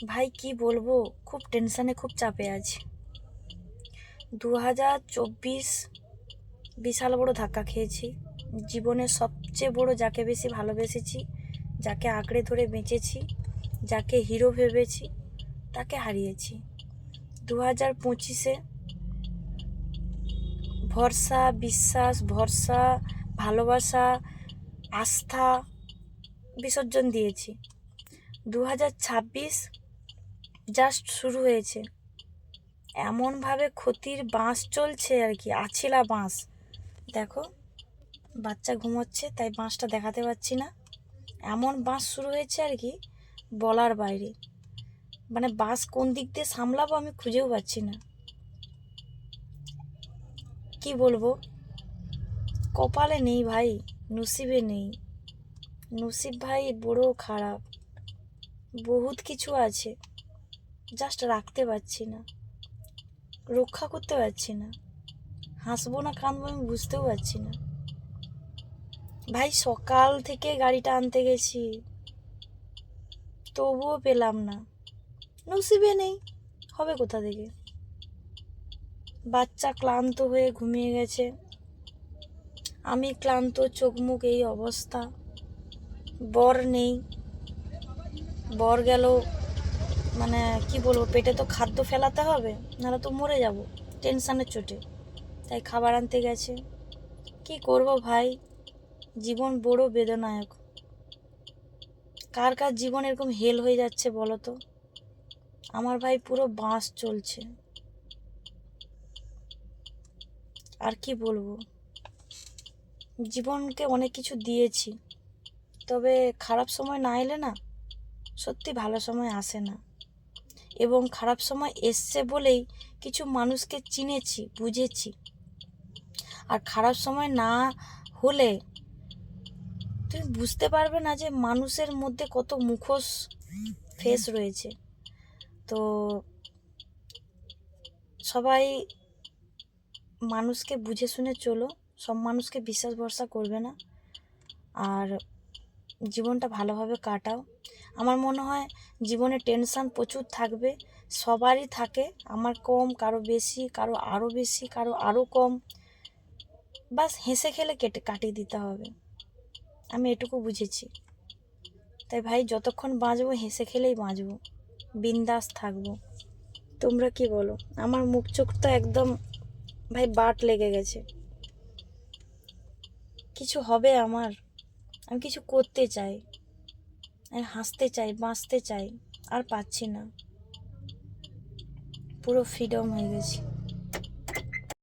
ভাই, কি বলব? খুব টেনশানে খুব চাপে আছি। দু হাজার চব্বিশ বিশাল বড় ধাক্কা খেয়েছি। জীবনের সবচেয়ে বড় যাকে বেশি ভালোবেসেছি, যাকে আঁকড়ে ধরে বেঁচেছি, যাকে হিরো ভেবেছি, তাকে হারিয়েছি। দু হাজার পঁচিশে ভরসা, বিশ্বাস, ভরসা, ভালোবাসা, আস্থা, বিসর্জন দিয়েছি। দু হাজার ছাব্বিশ জাস্ট শুরু হয়েছে। এমনভাবে ক্ষতির বাঁশ চলছে আর কি, আছিলা বাঁশ। দেখো, বাচ্চা ঘুমোচ্ছে, তাই বাঁশটা দেখাতে পাচ্ছি না। এমন বাঁশ শুরু হয়েছে আর কি, বলার বাইরে। মানে বাঁশ কোন দিক দিয়ে সামলাবো আমি খুঁজেও পাচ্ছি না। কি বলব? কপালে নেই ভাই, নসিবে নেই। নসিব ভাই বড় খারাপ। বহুত কিছু আছে। জাস্ট রাখতে পারছি না। রক্ষা করতে পারছি না। হাসবো না, কাঁদবো, আমি বুঝতেও পারছি না। ভাই, সকাল থেকে গাড়িটা আনতে গেছি। তবুও পেলাম না। নসিবে নেই। হবে কোথা থেকে? বাচ্চা ক্লান্ত হয়ে ঘুমিয়ে গেছে। আমি ক্লান্ত চোখ মুখ এই অবস্থা। বর নেই। বর গেল মানে কি বলব, পেটে তো খাদ্য ফেলাতে হবে, নাহলে তো মরে যাব, টেনশানের চোটে। তাই খাবার আনতে গেছে। কি করব ভাই? জীবন বড় বেদনায়ক। কার কার জীবন এরকম হেল হয়ে যাচ্ছে বলো তো? আমার ভাই পুরো বাঁশ চলছে। আর কি বলব? জীবনকে অনেক কিছু দিয়েছি। তবে খারাপ সময় না এলে না, সত্যি ভালো সময় আসে না। এবং খারাপ সময় এসছে বলেই কিছু মানুষকে চিনেছি, বুঝেছি। আর খারাপ সময় না হলে তুমি বুঝতে পারবে না যে মানুষের মধ্যে কত মুখোশ ফেস রয়েছে। তো সবাই মানুষকে বুঝে শুনে চলো, সব মানুষকে বিশ্বাস ভরসা করবে না। আর জীবনটা ভালোভাবে কাটাও। আমার মনে হয় জীবনে টেনশান প্রচুর থাকবে। সবারই থাকে। আমার কম, কারও বেশি, কারও আরও বেশি, কারও আরও কম। বাস হেসে খেলে কেটে, কাটিয়ে দিতে হবে। আমি এটুকু বুঝেছি। তাই ভাই, যতক্ষণ বাঁচবো, হেসে খেলেই বাঁচবো। বিন্দাস থাকব। তোমরা কি বলো? আমার মুখ চোখ তো একদম ভাই বাট লেগে গেছে। কিছু হবে আমার? আমি কিছু করতে চাই। আমি হাসতে চাই, বাঁচতে চাই, আর পাচ্ছি না। পুরো ফ্রিডম হয়ে গেছি।